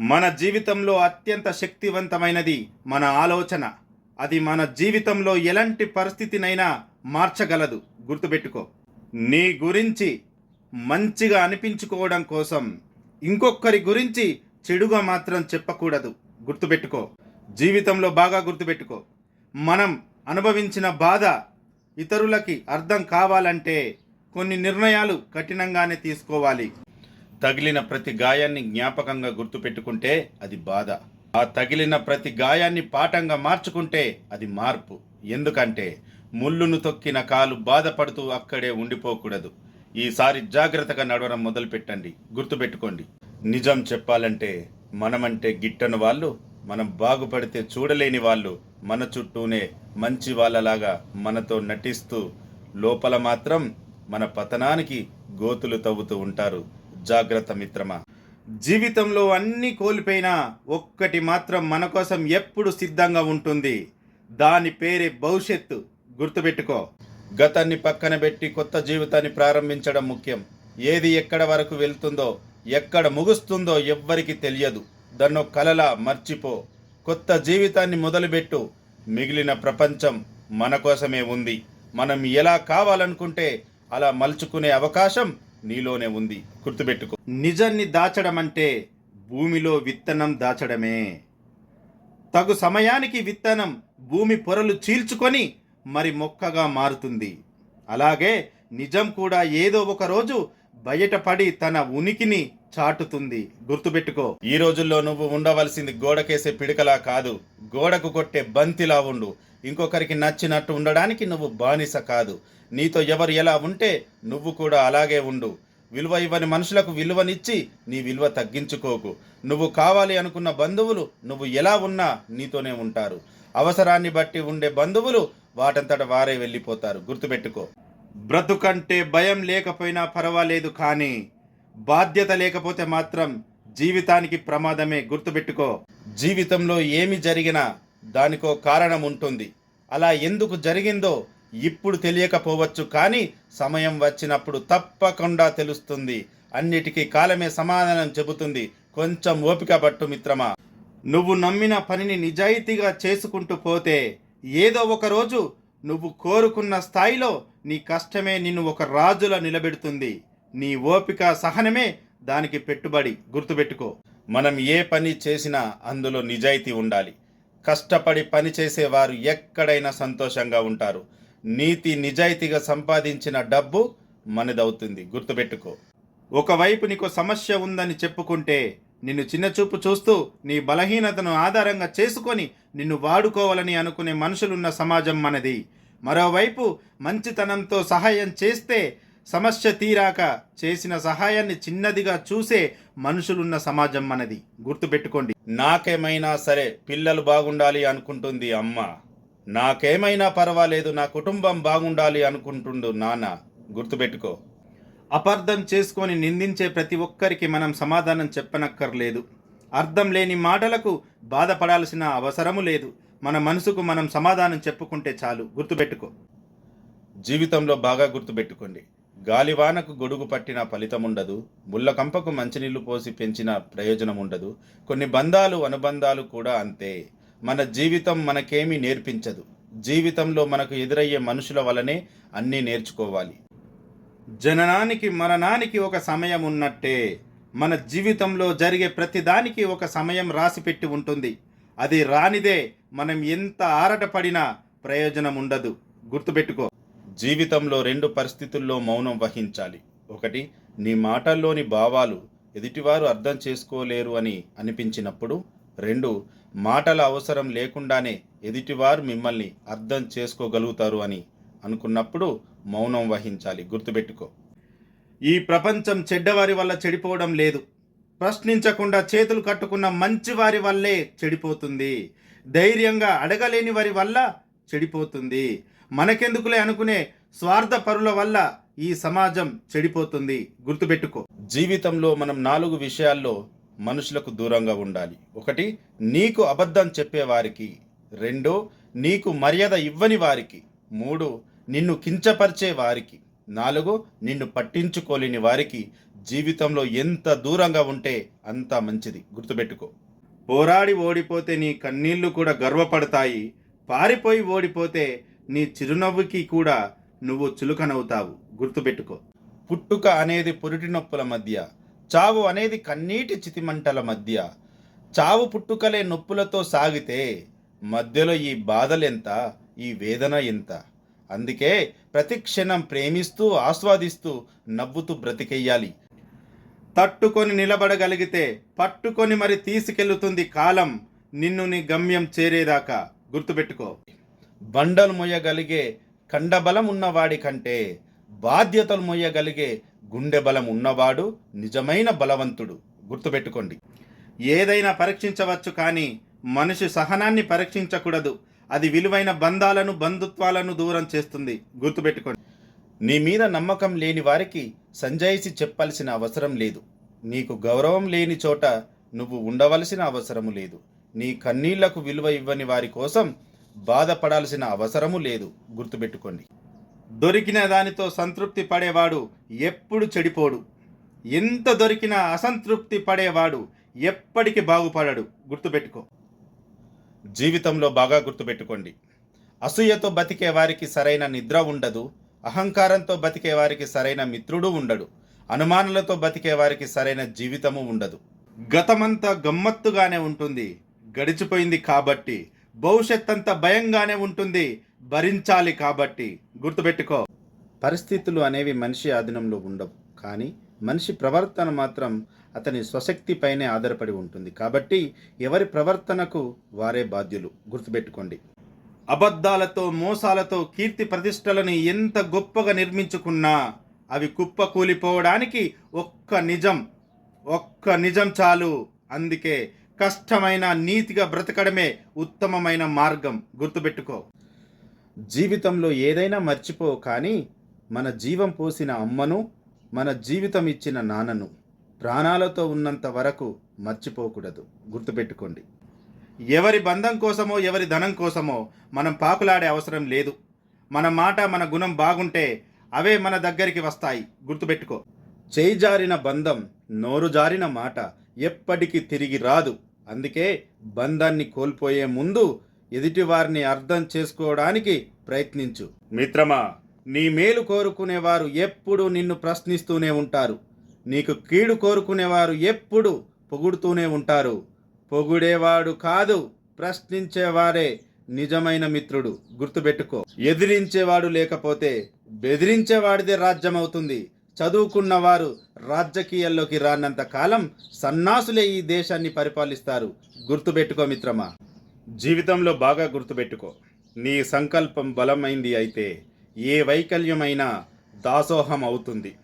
మన జీవితంలో అత్యంత శక్తివంతమైనది మన ఆలోచన. అది మన జీవితంలో ఎలాంటి పరిస్థితినైనా మార్చగలదు. గుర్తుపెట్టుకో. నీ గురించి మంచిగా అనిపించుకోవడం కోసం ఇంకొకరి గురించి చెడుగా మాత్రం చెప్పకూడదు. గుర్తుపెట్టుకో. జీవితంలో బాగా గుర్తుపెట్టుకో. మనం అనుభవించిన బాధ ఇతరులకి అర్థం కావాలంటే కొన్ని నిర్ణయాలు కఠినంగానే తీసుకోవాలి. తగిలిన ప్రతి గాయాన్ని జ్ఞాపకంగా గుర్తుపెట్టుకుంటే అది బాధ. ఆ తగిలిన ప్రతి గాయాన్ని పాఠంగా మార్చుకుంటే అది మార్పు. ఎందుకంటే ముళ్ళును తొక్కిన కాలు బాధపడుతూ అక్కడే ఉండిపోకూడదు. ఈసారి జాగ్రత్తగా నడవడం మొదలుపెట్టండి. గుర్తుపెట్టుకోండి. నిజం చెప్పాలంటే మనమంటే గిట్టని వాళ్ళు మనం బాగుపడితే చూడలేని వాళ్ళు మన చుట్టూనే మంచి వాళ్ళలాగా మనతో నటిస్తూ లోపల మాత్రం మన పతనానికి గోతులు తవ్వుతూ ఉంటారు. జాగ్రత్త మిత్రమా. జీవితంలో అన్ని కోల్పోయినా ఒక్కటి మాత్రం మన కోసం ఎప్పుడు సిద్ధంగా ఉంటుంది. దాని పేరే భవిష్యత్తు. గుర్తుపెట్టుకో. గతాన్ని పక్కన పెట్టి కొత్త జీవితాన్ని ప్రారంభించడం ముఖ్యం. ఏది ఎక్కడ వరకు వెళ్తుందో ఎక్కడ ముగుస్తుందో ఎవ్వరికి తెలియదు. దాన్నో కలలా మర్చిపో. కొత్త జీవితాన్ని మొదలుపెట్టు మిగిలిన ప్రపంచం మన కోసమే ఉంది. మనం ఎలా కావాలనుకుంటే అలా మలుచుకునే అవకాశం నీలోనే ఉంది. గుర్తుపెట్టుకో. నిజాన్ని దాచడం అంటే భూమిలో విత్తనం దాచడమే. తగు సమయానికి విత్తనం భూమి పొరలు చీల్చుకొని మరి మొక్కగా మారుతుంది. అలాగే నిజం కూడా ఏదో ఒక రోజు బయటపడి తన ఉనికిని చాటుతుంది. గుర్తుపెట్టుకో ఈ రోజుల్లో నువ్వు ఉండవలసింది గోడకేసే పిడకలా కాదు. గోడకు కొట్టే బంతిలా ఉండు. ఇంకొకరికి నచ్చినట్టు ఉండడానికి నువ్వు బానిస కాదు. నీతో ఎవరు ఎలా ఉంటే నువ్వు కూడా అలాగే ఉండు. విలువ ఇవ్వని మనుషులకు విలువనిచ్చి నీ విలువ తగ్గించుకోకు. నువ్వు కావాలి అనుకున్న బంధువులు నువ్వు ఎలా ఉన్నా నీతోనే ఉంటారు. అవసరాన్ని బట్టి ఉండే బంధువులు వాటంతట వారే వెళ్ళిపోతారు. గుర్తుపెట్టుకో. బ్రతుకంటే భయం లేకపోయినా పర్వాలేదు కానీ బాధ్యత లేకపోతే మాత్రం జీవితానికి ప్రమాదమే గుర్తుపెట్టుకో. జీవితంలో ఏమి జరిగినా దానికో కారణం ఉంటుంది. అలా ఎందుకు జరిగిందో ఇప్పుడు తెలియకపోవచ్చు కానీ సమయం వచ్చినప్పుడు తప్పకుండా తెలుస్తుంది. అన్నిటికీ కాలమే సమాధానం చెబుతుంది. కొంచెం ఓపిక పట్టు మిత్రమా. నువ్వు నమ్మిన పనిని నిజాయితీగా చేసుకుంటూ పోతే ఏదో ఒక రోజు నువ్వు కోరుకున్న స్థాయిలో నీ కష్టమే నిన్ను ఒక రాజులా నిలబెడుతుంది. నీ ఓపిక సహనమే దానికి పెట్టుబడి గుర్తుపెట్టుకో. మనం ఏ పని చేసినా అందులో నిజాయితీ ఉండాలి. కష్టపడి పని చేసేవారు ఎక్కడైనా సంతోషంగా ఉంటారు. నీతి నిజాయితీగా సంపాదించిన డబ్బు మనదవుతుంది. గుర్తుపెట్టుకో. ఒకవైపు నీకు సమస్య ఉందని చెప్పుకుంటే నిన్ను చిన్నచూపు చూస్తూ నీ బలహీనతను ఆధారంగా చేసుకొని నిన్ను వాడుకోవాలని అనుకునే మనుషులున్న సమాజం మనది. మరోవైపు మంచితనంతో సహాయం చేస్తే సమస్య తీరాక చేసిన సహాయాన్ని చిన్నదిగా చూసే మనుషులున్న సమాజం మనది. గుర్తుపెట్టుకోండి నాకేమైనా సరే పిల్లలు బాగుండాలి అనుకుంటుంది అమ్మ. నాకేమైనా పర్వాలేదు నా కుటుంబం బాగుండాలి అనుకుంటుండు నాన్న. గుర్తుపెట్టుకో. అపార్థం చేసుకొని నిందించే ప్రతి ఒక్కరికి మనం సమాధానం చెప్పనక్కర్లేదు. అర్థం లేని మాటలకు బాధపడాల్సిన అవసరము లేదు. మన మనసుకు మనం సమాధానం చెప్పుకుంటే చాలు. గుర్తుపెట్టుకో. జీవితంలో బాగా గుర్తుపెట్టుకోండి. గాలివానకు గొడుగు పట్టిన ఫలితం ఉండదు ముళ్ళకంపకు మంచినీళ్ళు పోసి పెంచిన ప్రయోజనం ఉండదు కొన్ని బంధాలు అనుబంధాలు కూడా అంతే. మన జీవితం మనకేమీ నేర్పించదు. జీవితంలో మనకు ఎదురయ్యే మనుషుల వలనే అన్నీ నేర్చుకోవాలి. జననానికి మరణానికి ఒక సమయం ఉన్నట్టే. మన జీవితంలో జరిగే ప్రతిదానికి ఒక సమయం రాసిపెట్టి ఉంటుంది. అది రానిదే మనం ఎంత ఆరటపడినా ప్రయోజనం ఉండదు గుర్తుపెట్టుకో. జీవితంలో రెండు పరిస్థితుల్లో మౌనం వహించాలి. ఒకటి నీ మాటల్లోని భావాలు ఎదుటివారు అర్థం చేసుకోలేరు అని అనిపించినప్పుడు. రెండు మాటల అవసరం లేకుండానే ఎదుటివారు మిమ్మల్ని అర్థం చేసుకోగలుగుతారు అని అనుకున్నప్పుడు మౌనం వహించాలి. గుర్తుపెట్టుకో. ఈ ప్రపంచం చెడ్డవారి వల్ల చెడిపోవడం లేదు. ప్రశ్నించకుండా చేతులు కట్టుకున్న మంచి వారి వల్లే చెడిపోతుంది. ధైర్యంగా అడగలేని వారి వల్ల చెడిపోతుంది. మనకెందుకులే అనుకునే స్వార్థ పరుల వల్ల ఈ సమాజం చెడిపోతుంది. గుర్తుపెట్టుకో. జీవితంలో మనం నాలుగు విషయాల్లో మనుషులకు దూరంగా ఉండాలి. ఒకటి నీకు అబద్ధం చెప్పేవారికి రెండు నీకు మర్యాద ఇవ్వని వారికి. మూడు నిన్ను కించపరిచే వారికి. నాలుగు నిన్ను పట్టించుకోలేని వారికి. జీవితంలో ఎంత దూరంగా ఉంటే అంత మంచిది. గుర్తుపెట్టుకో. పోరాడి ఓడిపోతే నీ కన్నీళ్ళు కూడా గర్వపడతాయి. పారిపోయి ఓడిపోతే నీ చిరునవ్వుకి కూడా నువ్వు చులుకనవుతావు. గుర్తుపెట్టుకో. పుట్టుక అనేది పురిటి నొప్పుల మధ్య చావు అనేది కన్నీటి చితిమంటల మధ్య. చావు పుట్టుకలే నొప్పులతో సాగితే మధ్యలో ఈ బాధలెంత ఈ వేదన ఎంత? అందుకే ప్రతి క్షణం ప్రేమిస్తూ ఆస్వాదిస్తూ నవ్వుతూ బ్రతికెయ్యాలి తట్టుకొని నిలబడగలిగితే పట్టుకొని మరి తీసుకెళ్తుంది కాలం నిన్ను నీ గమ్యం చేరేదాకా. గుర్తుపెట్టుకో. బండలు మొయ్యగలిగే కండబలం ఉన్నవాడి కంటే బాధ్యతలు మొయ్యగలిగే గుండె బలం ఉన్నవాడు నిజమైన బలవంతుడు. గుర్తుపెట్టుకోండి. ఏదైనా పరీక్షించవచ్చు కానీ మనిషి సహనాన్ని పరీక్షించకూడదు. అది విలువైన బంధాలను బంధుత్వాలను దూరం చేస్తుంది. గుర్తుపెట్టుకోండి. నీ మీద నమ్మకం లేని వారికి సంజాయిసి చెప్పాల్సిన అవసరం లేదు. నీకు గౌరవం లేని చోట నువ్వు ఉండవలసిన అవసరము లేదు. నీ కన్నీళ్ళకు విలువ ఇవ్వని వారి కోసం బాధపడాల్సిన అవసరము లేదు గుర్తుపెట్టుకోండి. దొరికిన దానితో సంతృప్తి పడేవాడు ఎప్పుడు చెడిపోడు. ఎంత దొరికినా అసంతృప్తి పడేవాడు ఎప్పటికి బాగుపడడు గుర్తుపెట్టుకో. జీవితంలో బాగా గుర్తుపెట్టుకోండి. అసూయతో బతికే వారికి సరైన నిద్ర ఉండదు అహంకారంతో బతికే వారికి సరైన మిత్రుడు ఉండడు అనుమానులతో బతికే వారికి సరైన జీవితము ఉండదు. గతమంతా గమ్మత్తుగానే ఉంటుంది గడిచిపోయింది కాబట్టి భవిష్యత్ అంతా భయంగానే ఉంటుంది. భరించాలి కాబట్టి. గుర్తుపెట్టుకో. పరిస్థితులు అనేవి మనిషి ఆధీనంలో ఉండవు. కానీ మనిషి ప్రవర్తన మాత్రం అతని స్వశక్తిపైనే ఆధారపడి ఉంటుంది. కాబట్టి ఎవరి ప్రవర్తనకు వారే బాధ్యులు. గుర్తుపెట్టుకోండి. అబద్ధాలతో మోసాలతో కీర్తి ప్రతిష్టలను ఎంత గొప్పగా నిర్మించుకున్నా అవి కుప్ప కూలిపోవడానికి ఒక్క నిజం ఒక్క నిజం చాలు. అందుకే కష్టమైన నీతిగా బ్రతకడమే ఉత్తమమైన మార్గం. గుర్తుపెట్టుకో. జీవితంలో ఏదైనా మర్చిపో కానీ మన జీవం పోసిన అమ్మను మన జీవితం ఇచ్చిన నాన్నను ప్రాణాలతో ఉన్నంత వరకు మర్చిపోకూడదు. గుర్తుపెట్టుకోండి. ఎవరి బంధం కోసమో ఎవరి ధనం కోసమో మనం పాకులాడే అవసరం లేదు. మన మాట మన గుణం బాగుంటే అవే మన దగ్గరికి వస్తాయి. గుర్తుపెట్టుకో. చేయి జారిన బంధం నోరు జారిన మాట ఎప్పటికీ తిరిగి రాదు. అందుకే బంధాన్ని కోల్పోయే ముందు ఎదుటివారిని అర్థం చేసుకోవడానికి ప్రయత్నించు. మిత్రమా నీ మేలు కోరుకునేవారు ఎప్పుడు నిన్ను ప్రశ్నిస్తూనే ఉంటారు. నీకు కీడు కోరుకునేవారు ఎప్పుడు పొగుడుతూనే ఉంటారు. పొగుడేవాడు కాదు ప్రశ్నించేవారే నిజమైన మిత్రుడు. గుర్తుపెట్టుకో ఎదిరించేవాడు లేకపోతే బెదిరించేవాడిదే రాజ్యం అవుతుంది చదువుకున్న వారు రాజకీయాల్లోకి రానంత కాలం సన్నాసులే ఈ దేశాన్ని పరిపాలిస్తారు. గుర్తుపెట్టుకో మిత్రమా. జీవితంలో బాగా గుర్తుపెట్టుకో. నీ సంకల్పం బలమైంది అయితే ఏ వైకల్యమైనా దాసోహం అవుతుంది.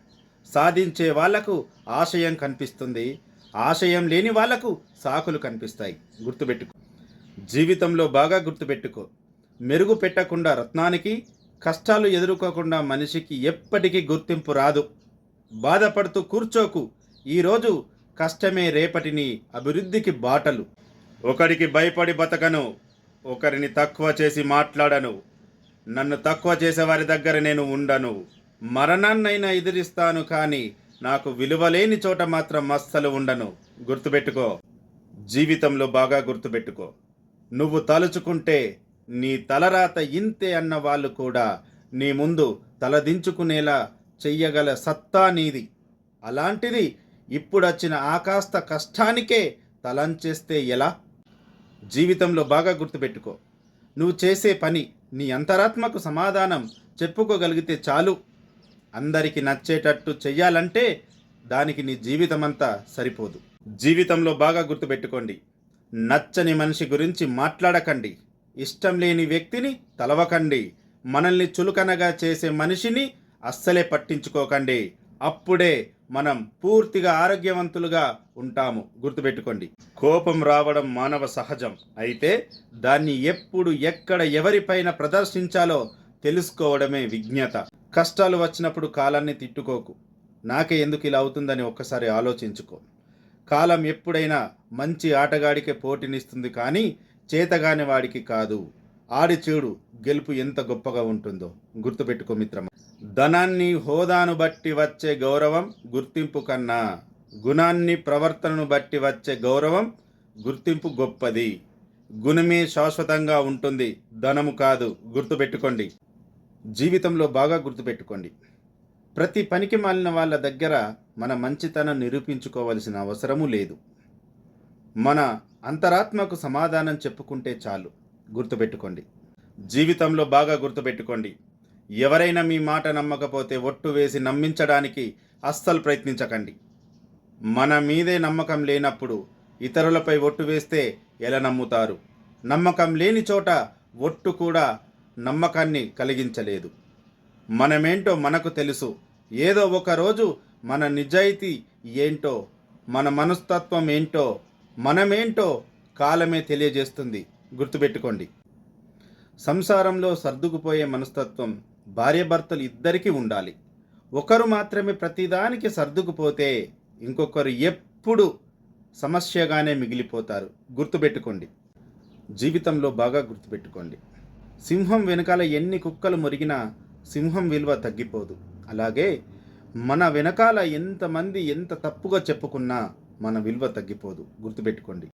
సాధించే వాళ్ళకు ఆశయం కనిపిస్తుంది. ఆశయం లేని వాళ్ళకు సాకులు కనిపిస్తాయి. గుర్తుపెట్టుకో. జీవితంలో బాగా గుర్తుపెట్టుకో. మెరుగు పెట్టకుండా రత్నానికి కష్టాలు ఎదుర్కోకుండా మనిషికి ఎప్పటికీ గుర్తింపు రాదు. బాధపడుతూ కూర్చోకు. ఈరోజు కష్టమే రేపటిని అభివృద్ధికి బాటలు. ఒకడికి భయపడి బతకను ఒకరిని తక్కువ చేసి మాట్లాడను. నన్ను తక్కువ చేసేవారి దగ్గర నేను ఉండను. మరణాన్నైనా ఎదిరిస్తాను కానీ నాకు విలువలేని చోట మాత్రం అస్సలు ఉండను. గుర్తుపెట్టుకో. జీవితంలో బాగా గుర్తుపెట్టుకో. నువ్వు తలుచుకుంటే నీ తలరాత ఇంతే అన్న వాళ్ళు కూడా నీ ముందు తలదించుకునేలా చెయ్యగల సత్తా నీది. అలాంటిది ఇప్పుడొచ్చిన ఆకాస్త కష్టానికే తలంచేస్తే ఎలా? జీవితంలో బాగా గుర్తుపెట్టుకో. నువ్వు చేసే పని నీ అంతరాత్మకు సమాధానం చెప్పుకోగలిగితే చాలు. అందరికి నచ్చేటట్టు చెయ్యాలంటే దానికి నీ జీవితమంతా సరిపోదు. జీవితంలో బాగా గుర్తుపెట్టుకోండి. నచ్చని మనిషి గురించి మాట్లాడకండి. ఇష్టం లేని వ్యక్తిని తలవకండి. మనల్ని చులకనగా చేసే మనిషిని అస్సలే పట్టించుకోకండి. అప్పుడే మనం పూర్తిగా ఆరోగ్యవంతులుగా ఉంటాము. గుర్తుపెట్టుకోండి. కోపం రావడం మానవ సహజం. అయితే దాన్ని ఎప్పుడు ఎక్కడ ఎవరిపైన ప్రదర్శించాలో తెలుసుకోవడమే విజ్ఞత. కష్టాలు వచ్చినప్పుడు కాలాన్ని తిట్టుకోకు. నాకే ఎందుకు ఇలా అవుతుందని ఒక్కసారి ఆలోచించుకో. కాలం ఎప్పుడైనా మంచి ఆటగాడికే పోటీనిస్తుంది కానీ చేతగాని వాడికి కాదు. ఆడి చూడు గెలుపు ఎంత గొప్పగా ఉంటుందో. గుర్తుపెట్టుకో మిత్రమా. ధనాన్ని హోదాను బట్టి వచ్చే గౌరవం గుర్తింపు కన్నా గుణాన్ని ప్రవర్తనను బట్టి వచ్చే గౌరవం గుర్తింపు గొప్పది. గుణమే శాశ్వతంగా ఉంటుంది. ధనము కాదు. గుర్తుపెట్టుకోండి. జీవితంలో బాగా గుర్తుపెట్టుకోండి. ప్రతి పనికి మాలిన వాళ్ళ దగ్గర మన మంచితనం నిరూపించుకోవలసిన అవసరము లేదు. మన అంతరాత్మకు సమాధానం చెప్పుకుంటే చాలు. గుర్తుపెట్టుకోండి. జీవితంలో బాగా గుర్తుపెట్టుకోండి. ఎవరైనా మీ మాట నమ్మకపోతే ఒట్టు వేసి నమ్మించడానికి అస్సలు ప్రయత్నించకండి. మన మీదే నమ్మకం లేనప్పుడు ఇతరులపై ఒట్టు వేస్తే ఎలా నమ్ముతారు? నమ్మకం లేని చోట ఒట్టు కూడా నమ్మకాన్ని కలిగించలేదు. మనమేంటో మనకు తెలుసు. ఏదో ఒకరోజు మన నిజాయితీ ఏంటో మన మనస్తత్వం ఏంటో మనమేంటో కాలమే తెలియజేస్తుంది. గుర్తుపెట్టుకోండి. సంసారంలో సర్దుకుపోయే మనస్తత్వం భార్యాభర్తలు ఇద్దరికీ ఉండాలి. ఒకరు మాత్రమే ప్రతిదానికి సర్దుకుపోతే ఇంకొకరు ఎప్పుడు సమస్యగానే మిగిలిపోతారు. గుర్తుపెట్టుకోండి. జీవితంలో బాగా గుర్తుపెట్టుకోండి. సింహం వెనకాల ఎన్ని కుక్కలు మురిగినా సింహం విలువ తగ్గిపోదు. అలాగే మన వెనకాల ఎంతమంది ఎంత తప్పుగా చెప్పుకున్నా మన విలువ తగ్గిపోదు. గుర్తుపెట్టుకోండి.